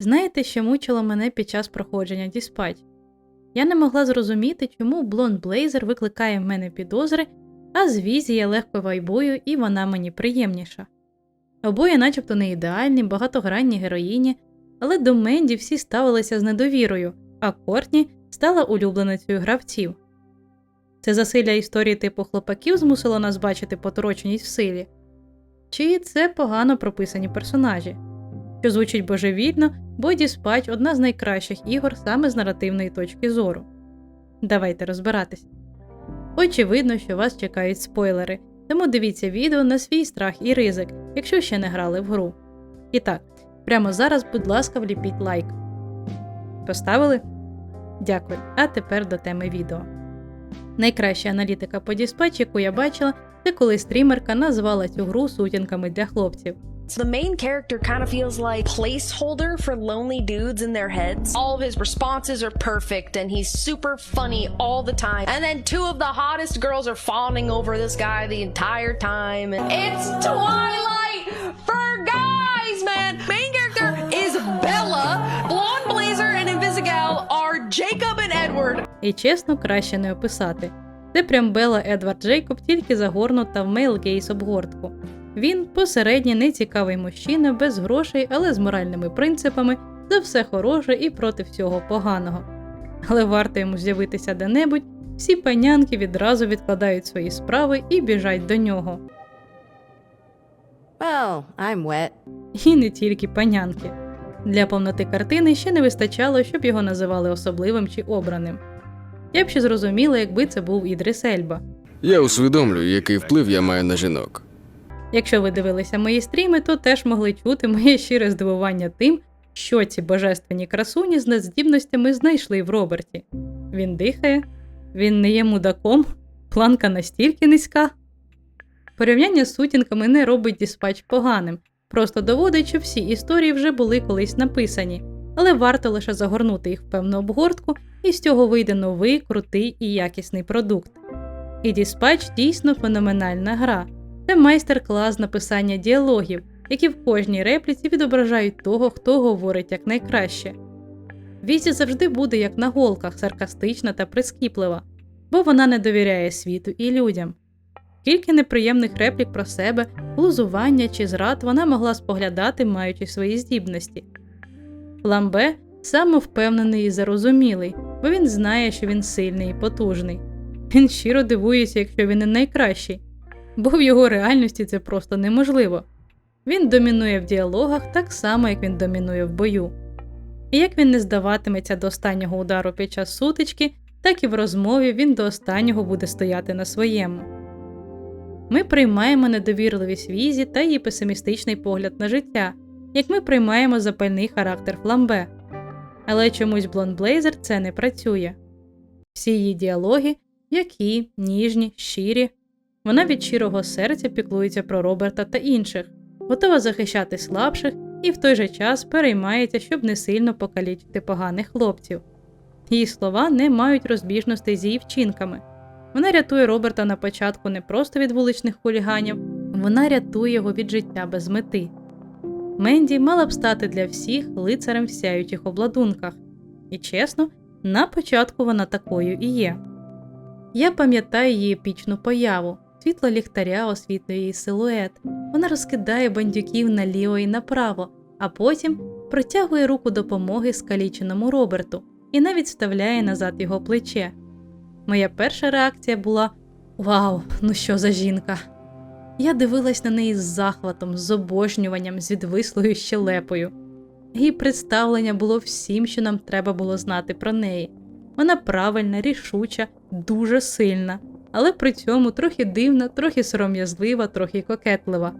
Знаєте, що мучило мене під час проходження Діспач? Я не могла зрозуміти, чому блонд Блейзер викликає в мене підозри, а з Візі я легко вайбую і вона мені приємніша. Обоє, начебто, не ідеальні, багатогранні героїні, але до Менді всі ставилися з недовірою, а Кортні стала улюбленицею гравців. Це засилля історії типу хлопаків змусило нас бачити потороченість в силі? Чи це погано прописані персонажі? Що звучить божевільно, бо Діспач одна з найкращих ігор саме з наративної точки зору. Давайте розбиратись. Очевидно, що вас чекають спойлери, тому дивіться відео на свій страх і ризик, якщо ще не грали в гру. І так, прямо зараз, будь ласка, вліпіть лайк. Поставили? Дякую. А тепер до теми відео. Найкраща аналітика по Dispatch, яку я бачила, це коли стрімерка назвала цю гру сутінками для хлопців. The main character kind of feels like placeholder for lonely dudes in their heads. All of his responses are perfect and he's super funny all the time. And then two of the hottest girls are fawning over this guy the entire time. And it's Twilight for guys, man. Main character is Bella. Blonde Blazer and Invisigal are Jacob and Edward. І чесно, краще не описати. Це прям Белла Едвард Джейкоб тільки загорнута в мейл гейс обгортку. Він посередній нецікавий мужчина, без грошей, але з моральними принципами, за все хороше і проти всього поганого. Але варто йому з'явитися де-небудь, всі панянки відразу відкладають свої справи і біжать до нього. Well, I'm wet. І не тільки панянки. Для повноти картини ще не вистачало, щоб його називали особливим чи обраним. Я б ще зрозуміла, якби це був Ідрис Ельба. Я усвідомлюю, який вплив я маю на жінок. Якщо ви дивилися мої стріми, то теж могли чути моє щире здивування тим, що ці божественні красуні з надздібностями знайшли в Роберті. Він дихає, він не є мудаком, планка настільки низька. Порівняння з сутінками не робить діспач поганим, просто доводить, що всі історії вже були колись написані, але варто лише загорнути їх в певну обгортку, і з цього вийде новий, крутий і якісний продукт. І Dispatch дійсно феноменальна гра. Це майстер-клас написання діалогів, які в кожній репліці відображають того, хто говорить якнайкраще. Візі завжди буде як на голках, саркастична та прискіплива, бо вона не довіряє світу і людям. Кілька неприємних реплік про себе, глузування чи зрад вона могла споглядати, маючи свої здібності. Ламбе самовпевнений і зарозумілий, бо він знає, що він сильний і потужний. Він щиро дивується, якщо він не найкращий, бо в його реальності це просто неможливо. Він домінує в діалогах так само, як він домінує в бою. І як він не здаватиметься до останнього удару під час сутички, так і в розмові він до останнього буде стояти на своєму. Ми приймаємо недовірливість візі та її песимістичний погляд на життя, як ми приймаємо запальний характер фламбе. Але чомусь Блонд Блейзер це не працює. Всі її діалоги м'які, ніжні, щирі. Вона від щирого серця піклується про Роберта та інших, готова захищати слабших і в той же час переймається, щоб не сильно покалічити поганих хлопців. Її слова не мають розбіжностей з її вчинками. Вона рятує Роберта на початку не просто від вуличних хуліганів, вона рятує його від життя без мети. Менді мала б стати для всіх лицарем в сяючих обладунках, і чесно, на початку вона такою і є. Я пам'ятаю її епічну появу. Світло ліхтаря освітлює її силует. Вона розкидає бандюків наліво і направо, а потім протягує руку допомоги скаліченому Роберту і навіть вставляє назад його плече. Моя перша реакція була: Вау, ну що за жінка! Я дивилась на неї з захватом, з обожнюванням, з відвислою щелепою. Її представлення було всім, що нам треба було знати про неї. Вона правильна, рішуча, дуже сильна, але при цьому трохи дивна, трохи сором'язлива, трохи кокетлива.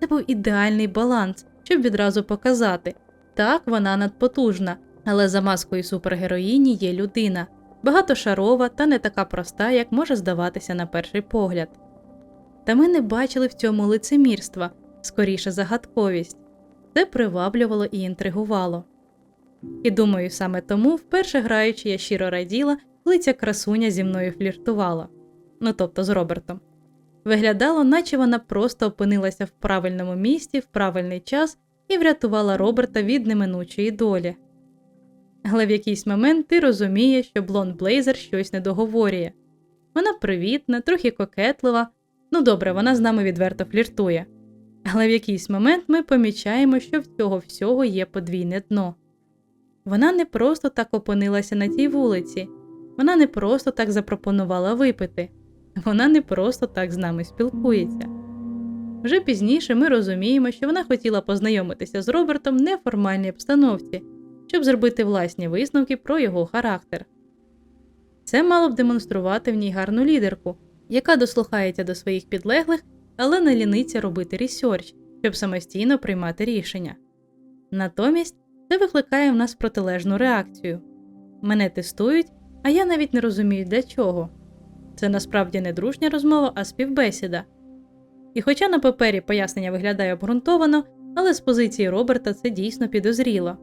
Це був ідеальний баланс, щоб відразу показати так, вона надпотужна, але за маскою супергероїні є людина, багатошарова та не така проста, як може здаватися на перший погляд. Та ми не бачили в цьому лицемірства, скоріше загадковість. Це приваблювало і інтригувало. І думаю, саме тому, вперше граючи, я щиро раділа, коли ця красуня зі мною фліртувала, ну тобто з Робертом. Виглядало, наче вона просто опинилася в правильному місці в правильний час і врятувала Роберта від неминучої долі. Але в якийсь момент ти розумієш, що блонд Блейзер щось не договорює. Вона привітна, трохи кокетлива. Ну добре, вона з нами відверто фліртує. Але в якийсь момент ми помічаємо, що в цього всього є подвійне дно. Вона не просто так опинилася на тій вулиці, вона не просто так запропонувала випити, вона не просто так з нами спілкується. Вже пізніше ми розуміємо, що вона хотіла познайомитися з Робертом в неформальній обстановці, щоб зробити власні висновки про його характер. Це мало б демонструвати в ній гарну лідерку, яка дослухається до своїх підлеглих, але не ліниться робити ресерч, щоб самостійно приймати рішення. Натомість це викликає в нас протилежну реакцію. Мене тестують, а я навіть не розумію для чого. Це насправді не дружня розмова, а співбесіда. І хоча на папері пояснення виглядає обґрунтовано, але з позиції Роберта це дійсно підозріло.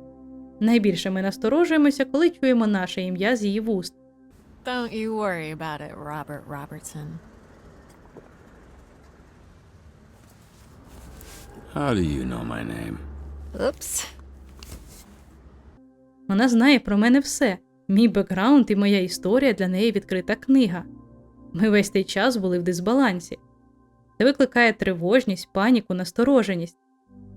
Найбільше ми насторожуємося, коли чуємо наше ім'я з її вуст. Don't you worry about it, Robert Robertson. How do you know my name? Oops. Вона знає про мене все. Мій бекграунд і моя історія для неї відкрита книга. Ми весь цей час були в дисбалансі. Це викликає тривожність, паніку, настороженість.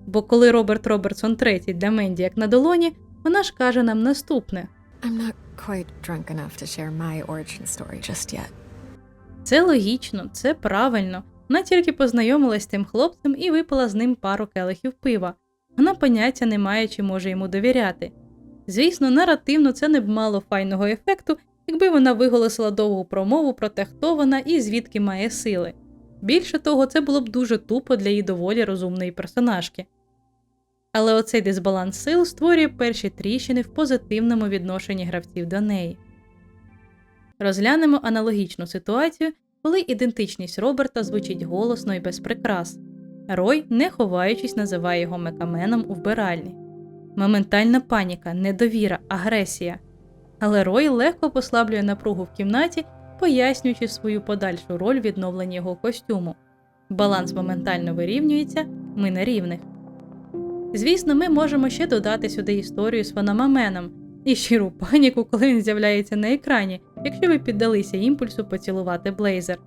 Бо коли Роберт Робертсон III для Менді як на долоні, вона ж каже нам наступне: I'm not quite drunk enough to share my origin story just yet. це логічно, це правильно. Вона тільки познайомилась з тим хлопцем і випила з ним пару келихів пива. Вона поняття не має, чи може йому довіряти. Звісно, наративно це не б мало файного ефекту, якби вона виголосила довгу промову про те, хто вона і звідки має сили. Більше того, це було б дуже тупо для її доволі розумної персонажки. Але оцей дисбаланс сил створює перші тріщини в позитивному відношенні гравців до неї. Розглянемо аналогічну ситуацію, коли ідентичність Роберта звучить голосно і без прикрас. Рой, не ховаючись, називає його мекаменом у вбиральні. Моментальна паніка, недовіра, агресія. Але Рой легко послаблює напругу в кімнаті, пояснюючи свою подальшу роль в відновленні його костюму. Баланс моментально вирівнюється, ми на рівних. Звісно, ми можемо ще додати сюди історію з фономаменом і щиру паніку, коли він з'являється на екрані, якщо ви піддалися імпульсу поцілувати Блейзер.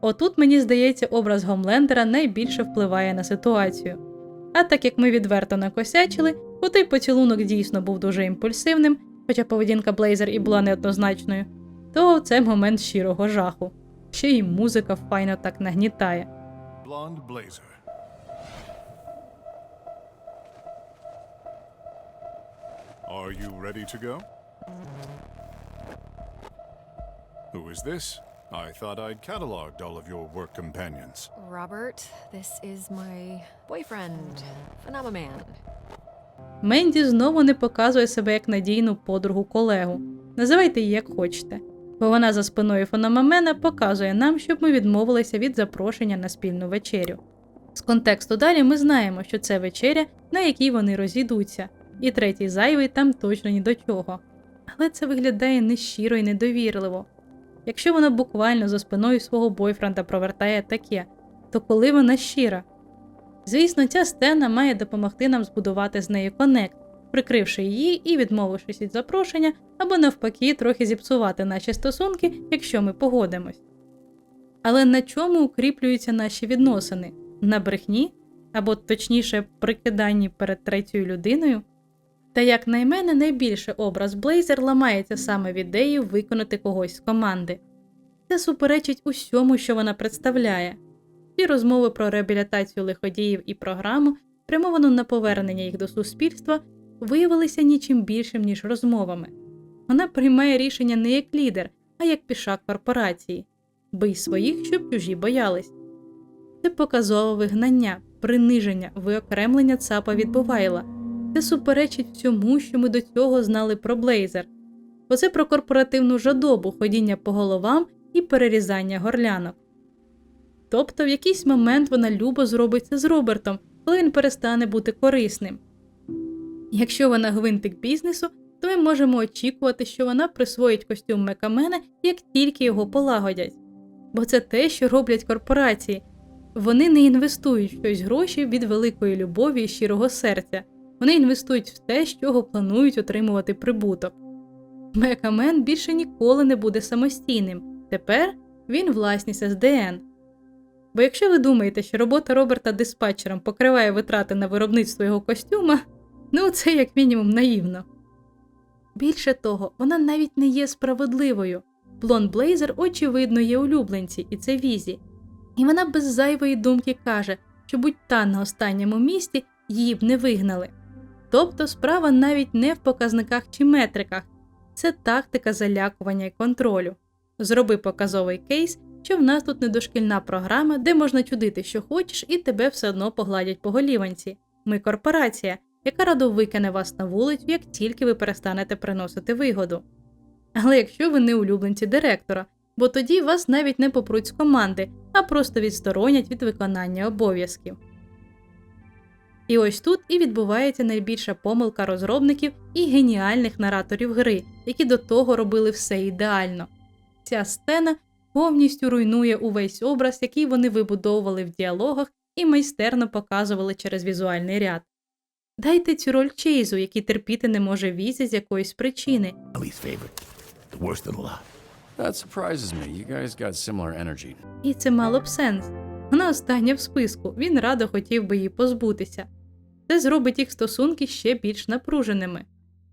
Отут, мені здається, образ Гомлендера найбільше впливає на ситуацію. А так як ми відверто накосячили, бо той поцілунок дійсно був дуже імпульсивним, хоча поведінка Блейзер і була неоднозначною, то це момент щирого жаху. Ще й музика файно так нагнітає. Blonde blazer. Are you ready to go? Who is this? I thought I'd cataloged all of your work companions. Robert, this is my boyfriend, Phenomenon. Менді знову не показує себе як надійну подругу колегу. Називайте її як хочете. Бо вона за спиною фономамена показує нам, щоб ми відмовилися від запрошення на спільну вечерю. З контексту далі ми знаємо, що це вечеря, на якій вони розійдуться, і третій зайвий там точно ні до чого. Але це виглядає нещиро і недовірливо. Якщо вона буквально за спиною свого бойфренда провертає таке, то коли вона щира? Звісно, ця сцена має допомогти нам збудувати з нею конект, прикривши її і відмовившись від запрошення, або навпаки, трохи зіпсувати наші стосунки, якщо ми погодимось. Але на чому укріплюються наші відносини? На брехні? Або точніше, прикиданні перед третьою людиною? Та як на мене, найбільше образ Блейзер ламається саме в ідеї виконати когось з команди. Це суперечить усьому, що вона представляє. Ці розмови про реабілітацію лиходіїв і програму, спрямовану на повернення їх до суспільства, виявилися нічим більшим, ніж розмовами. Вона приймає рішення не як лідер, а як пішак корпорації бий своїх, щоб чужі боялись. Це показове вигнання, приниження, виокремлення цапа від Бувайла. Це суперечить всьому, що ми до цього знали про Блейзер. Оце про корпоративну жадобу, ходіння по головам і перерізання горлянок. Тобто в якийсь момент вона любо зробить це з Робертом, коли він перестане бути корисним. Якщо вона гвинтик бізнесу, то ми можемо очікувати, що вона присвоїть костюм Мекамена, як тільки його полагодять. Бо це те, що роблять корпорації. Вони не інвестують в щось гроші від великої любові і щирого серця. Вони інвестують в те, з чого планують отримувати прибуток. Мекамен більше ніколи не буде самостійним. Тепер він власність СДН. Бо якщо ви думаєте, що робота Роберта диспатчером покриває витрати на виробництво його костюма, ну це як мінімум наївно. Більше того, вона навіть не є справедливою. Блонд Блейзер, очевидно, є улюбленці, і це візі. І вона без зайвої думки каже, що будь та на останньому місці її б не вигнали. Тобто справа навіть не в показниках чи метриках, це тактика залякування і контролю. Зроби показовий кейс, що в нас тут не дошкільна програма, де можна чудити, що хочеш, і тебе все одно погладять по голіванці. Ми корпорація, яка радо викине вас на вулицю, як тільки ви перестанете приносити вигоду. Але якщо ви не улюбленці директора, бо тоді вас навіть не попруть з команди, а просто відсторонять від виконання обов'язків. І ось тут і відбувається найбільша помилка розробників і геніальних нараторів гри, які до того робили все ідеально. Ця сцена повністю руйнує увесь образ, який вони вибудовували в діалогах і майстерно показували через візуальний ряд. Дайте цю роль Чейзу, який терпіти не може візі з якоїсь причини, Ellie's favorite. The worst of the lot. That surprises me. You guys got similar energy. і це мало б сенс. Вона остання в списку, він радо хотів би її позбутися. Це зробить їх стосунки ще більш напруженими.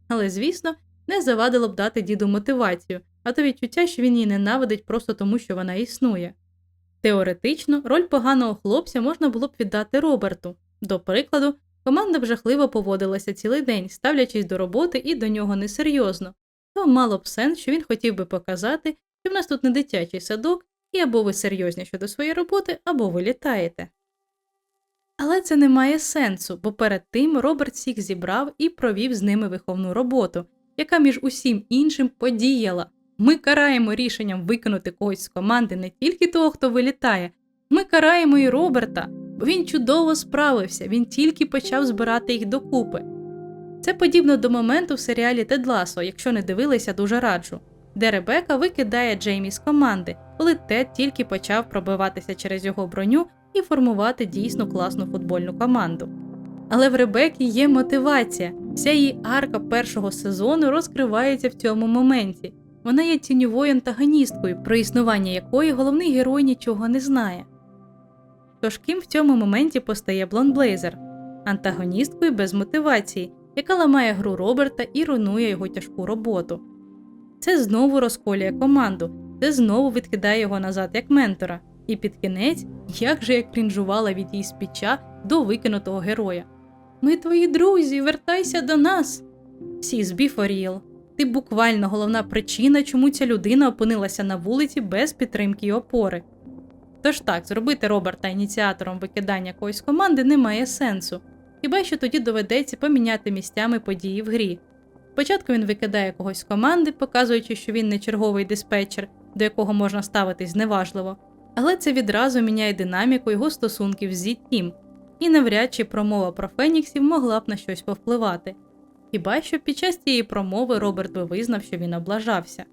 Але, звісно, не завадило б дати діду мотивацію, а то відчуття, що він її ненавидить просто тому, що вона існує. Теоретично, роль поганого хлопця можна було б віддати Роберту. До прикладу, команда б жахливо поводилася цілий день, ставлячись до роботи і до нього несерйозно. То мало б сенс, що він хотів би показати, що в нас тут не дитячий садок, і або ви серйозні щодо своєї роботи, або ви літаєте. Але це не має сенсу, бо перед тим Роберт всіх зібрав і провів з ними виховну роботу, яка між усім іншим подіяла. Ми караємо рішенням викинути когось з команди не тільки того, хто вилітає, ми караємо і Роберта, бо він чудово справився, він тільки почав збирати їх докупи. Це подібно до моменту в серіалі Тед Ласо, якщо не дивилися, дуже раджу, де Ребека викидає Джеймі з команди, коли Тед тільки почав пробиватися через його броню і формувати дійсно класну футбольну команду. Але в Ребекі є мотивація. Вся її арка першого сезону розкривається в цьому моменті. Вона є тіньовою антагоністкою, про існування якої головний герой нічого не знає. Тож ким в цьому моменті постає Блон Блейзер? Антагоністкою без мотивації, яка ламає гру Роберта і руйнує його тяжку роботу. Це знову розколює команду, це знову відкидає його назад як ментора. І під кінець, як же я крінжувала від її спіча до викинутого героя. Ми твої друзі, вертайся до нас. Сіс Біфоріл. Ти буквально головна причина, чому ця людина опинилася на вулиці без підтримки і опори. Тож так, зробити Роберта ініціатором викидання когось команди не має сенсу, хіба що тоді доведеться поміняти місцями події в грі. Спочатку він викидає когось з команди, показуючи, що він не черговий диспетчер, до якого можна ставитись зневажливо, але це відразу міняє динаміку його стосунків з Зіттім, і навряд чи промова про Феніксів могла б на щось повпливати. Хіба що під час цієї промови Роберт би визнав, що він облажався.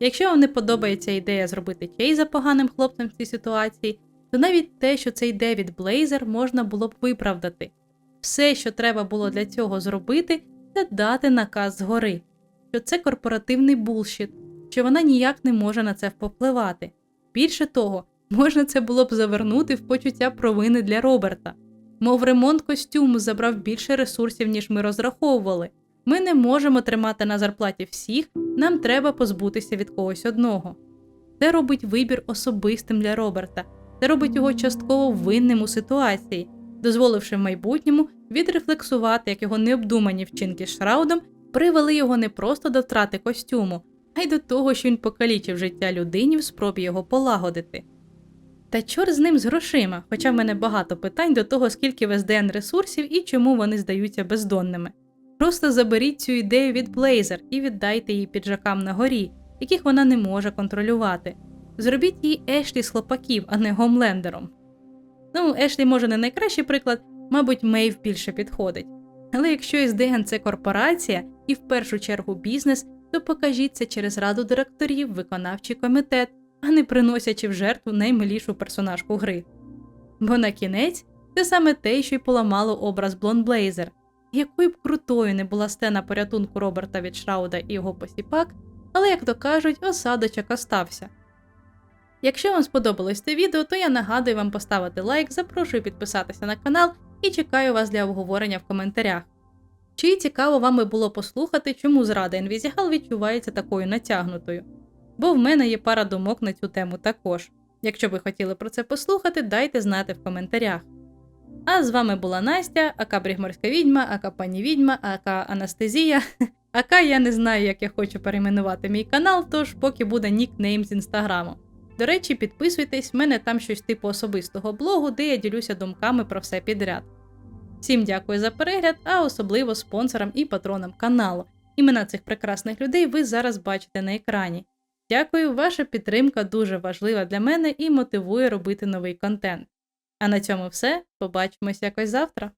Якщо вам не подобається ідея зробити Чейза поганим хлопцем в цій ситуації, то навіть те, що це йде від Блейзер, можна було б виправдати. Все, що треба було для цього зробити, це дати наказ згори, що це корпоративний булшіт, що вона ніяк не може на це впливати. Більше того, можна це було б завернути в почуття провини для Роберта. Мов ремонт костюму забрав більше ресурсів, ніж ми розраховували. Ми не можемо тримати на зарплаті всіх, нам треба позбутися від когось одного. Це робить вибір особистим для Роберта, це робить його частково винним у ситуації, дозволивши в майбутньому відрефлексувати, як його необдумані вчинки з Шраудом привели його не просто до втрати костюму, а й до того, що він покалічив життя людині в спробі його полагодити. Та чор з ним з грошима, хоча в мене багато питань до того, скільки в СДН ресурсів і чому вони здаються бездонними. Просто заберіть цю ідею від Блейзер і віддайте її піджакам на горі, яких вона не може контролювати. Зробіть її Ешлі з хлопаків, а не Гомлендером. Ну, Ешлі може не найкращий приклад, мабуть, Мейв більше підходить. Але якщо СДН це корпорація і в першу чергу бізнес, то покажіть це через раду директорів, виконавчий комітет, а не приносячи в жертву наймилішу персонажку гри. Бо на кінець це саме те, що й поламало образ Блон Блейзер. Якою б крутою не була сцена порятунку Роберта від Шрауда і його посіпак, але, як то кажуть, осадочок остався. Якщо вам сподобалось це відео, то я нагадую вам поставити лайк, запрошую підписатися на канал і чекаю вас для обговорення в коментарях. Чи цікаво вам би було послухати, чому зрада Інвізігал відчувається такою натягнутою? Бо в мене є пара думок на цю тему також. Якщо ви хотіли про це послухати, дайте знати в коментарях. А з вами була Настя, ака Брігморська відьма, ака пані відьма, ака Анестезія. Ака я не знаю, як я хочу перейменувати мій канал, тож поки буде нікнейм з інстаграму. До речі, підписуйтесь, в мене там щось типу особистого блогу, де я ділюся думками про все підряд. Всім дякую за перегляд, а особливо спонсорам і патронам каналу. Імена цих прекрасних людей ви зараз бачите на екрані. Дякую, ваша підтримка дуже важлива для мене і мотивує робити новий контент. А на цьому все. Побачимось якось завтра.